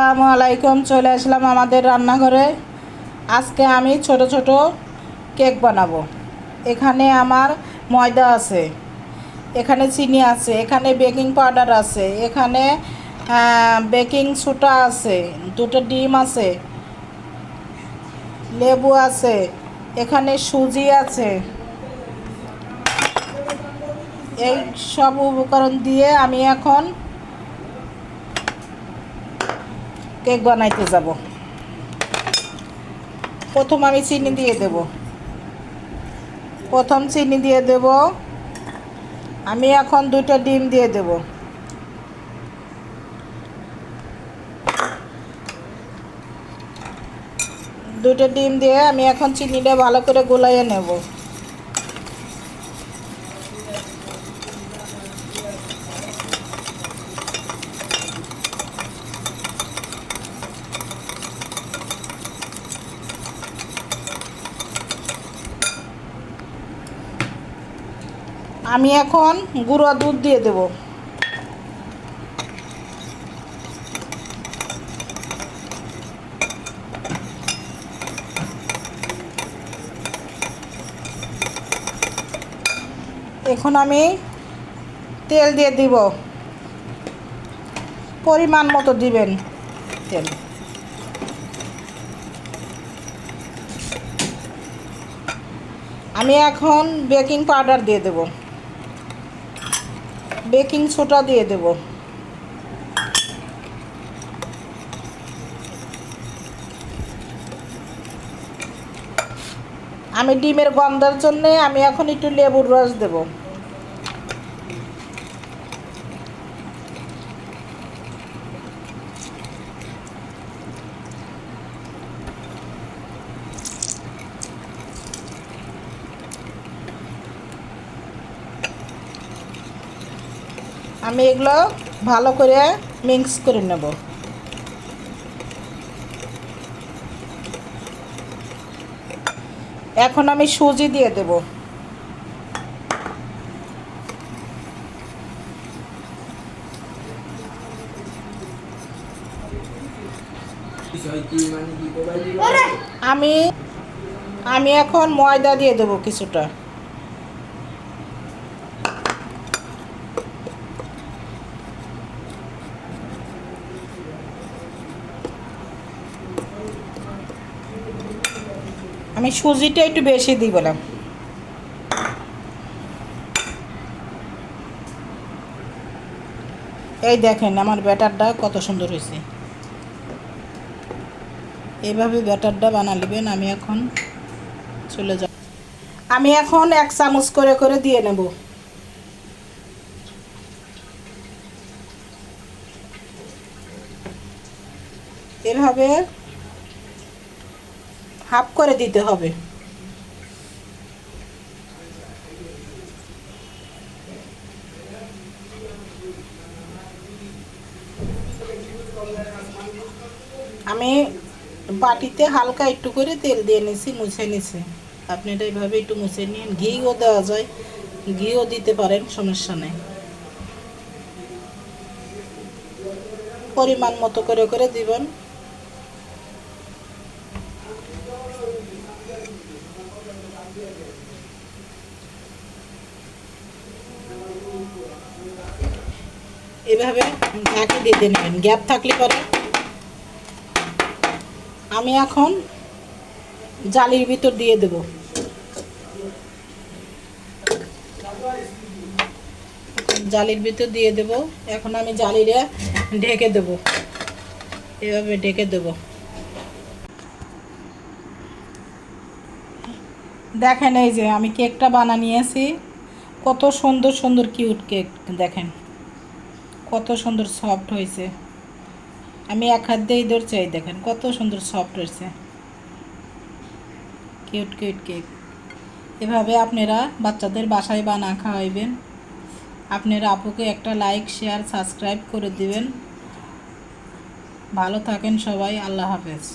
আসসালামু আলাইকুম, চলে আসলাম আমাদের রান্নাঘরে। আজকে আমি ছোট ছোট কেক বানাবো। এখানে আমার ময়দা আছে, এখানে চিনি আছে, এখানে বেকিং পাউডার আছে, এখানে বেকিং সোডা আছে, দুটো ডিম আছে, লেবু আছে, এখানে সুজি আছে। এই সব উপকরণ দিয়ে আমি এখন কেক বানাইতে যাব। প্রথম আমি চিনি দিয়ে দেব। প্রথম চিনি দিয়ে দেব। আমি এখন দুটো ডিম দিয়ে দেব। দুটো ডিম দিয়ে আমি এখন চিনিটা ভালো করে গোলাইয়ে নেব। আমি এখন গুঁড়ো দুধ দিয়ে দেব। এখন আমি তেল দিয়ে দিব। পরিমাণ মতো দিবেন তেল। আমি এখন বেকিং পাউডার দিয়ে দেব। বেকিং সোডা দিয়ে দেব। আমি ডিমের গন্ধের জন্যে আমি এখন একটু লেবুর রস দেব। আমি এগুলো ভালো করে মিক্স করে নেব। এখন আমি সুজি দিয়ে দেব। আমি আমি এখন ময়দা দিয়ে দেব কিছুটা। আমি সুজিটা একটু বেশি দিই বললাম এই দেখেন আমার ব্যাটারটা কত সুন্দর হয়েছে। এইভাবে ব্যাটারটা বানালিবেন, আমি এখন চলে যাব। আমি এখন এক চামচ করে করে দিয়ে নেব। এভাবে হাফ করে দিতে হবে। আমি বাটিতে হালকা একটু করে তেল দিয়ে নিছি, মুছে নিছি। আপনি এটা এইভাবে একটু মুছে নিন। ঘিও দেওয়া যায়। ঘিও দিতে পারেন, সমস্যা নেই। পরিমাণ মতো করে করে দিবেন। এভাবে ঢাকি দিতে নেবেন। গ্যাপ থাকলে পরে আমি এখন জালির ভিতর দিয়ে দেব। জালির ভিতর দিয়ে দেব। এখন আমি জালিরে ঢেকে দেব। এভাবে ঢেকে দেব। দেখেন এই যে আমি কেকটা বানা নিয়েছি। কত সুন্দর সুন্দর কিউট কেক, দেখেন। কত সুন্দর সফট হয়েছে। আমি এক হাত দিয়েই ধরছি, এই দেখেন কত সুন্দর সফট হয়েছে। কিউট কিউট কেক এভাবে আপনারা বাচ্চাদের বাসায় বানা খাওয়াইবেন। আপনারা আপুকে একটা লাইক শেয়ার সাবস্ক্রাইব করে দিবেন। ভালো থাকেন সবাই, আল্লাহ হাফেজ।